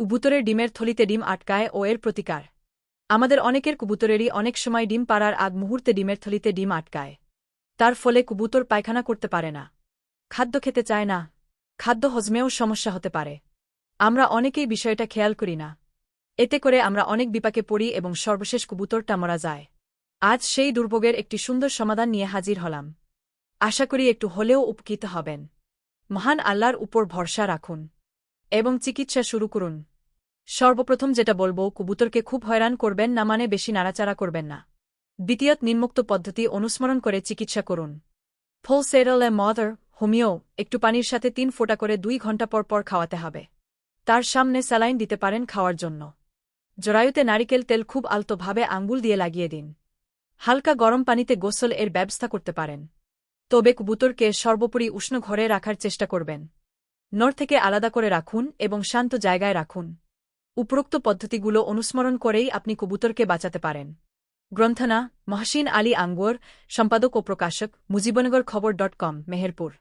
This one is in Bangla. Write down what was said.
কবুতরের ডিমের থলিতে ডিম আটকায় ও এর প্রতিকার। আমাদের অনেকের কবুতরেরই অনেক সময় ডিম পাড়ার আগ মুহূর্তে ডিমের থলিতে ডিম আটকায়। তার ফলে কবুতর পায়খানা করতে পারে না। খাদ্য খেতে চায় না। খাদ্য হজমেও সমস্যা হতে পারে। আমরা অনেকেই বিষয়টা খেয়াল করি না। এতে করে আমরা অনেক বিপাকে পড়ি এবং সর্বশেষ কবুতরটা মরা যায়। আজ সেই দুর্ভোগের একটি সুন্দর সমাধান নিয়ে হাজির হলাম। আশা করি একটু হলেও উপকৃত হবেন। মহান আল্লাহর উপর ভরসা রাখুন। এবং চিকিৎসা শুরু করুন। সর্বপ্রথম যেটা বলব, কবুতরকে খুব হয়রান করবেন না মানে বেশি নাড়াচাড়া করবেন না। দ্বিতীয়ত নিম্মুক্ত পদ্ধতি অনুস্মরণ করে চিকিৎসা করুন। ফোল সেরল এ মদার, হোমিও, একটু পানির সাথে তিন ফোঁটা করে দুই ঘণ্টা পর পর খাওয়াতে হবে। তার সামনে স্যালাইন দিতে পারেন খাওয়ার জন্য। জরায়ুতে নারিকেল তেল খুব আলতোভাবে আঙ্গুল দিয়ে লাগিয়ে দিন। হালকা গরম পানিতে গোসল এর ব্যবস্থা করতে পারেন। তবে কবুতরকে সর্বোপরি উষ্ণ ঘরে রাখার চেষ্টা করবেন। নর থেকে আলাদা করে রাখুন এবং শান্ত জায়গায় রাখুন। উপরোক্ত পদ্ধতিগুলো অনুস্মরণ করেই আপনি কবুতরকে বাঁচাতে পারেন। গ্রন্থনা, মহসিন আলী আঙ্গুর, সম্পাদক ও প্রকাশক, মুজিবনগর খবর ডট কম, মেহেরপুর।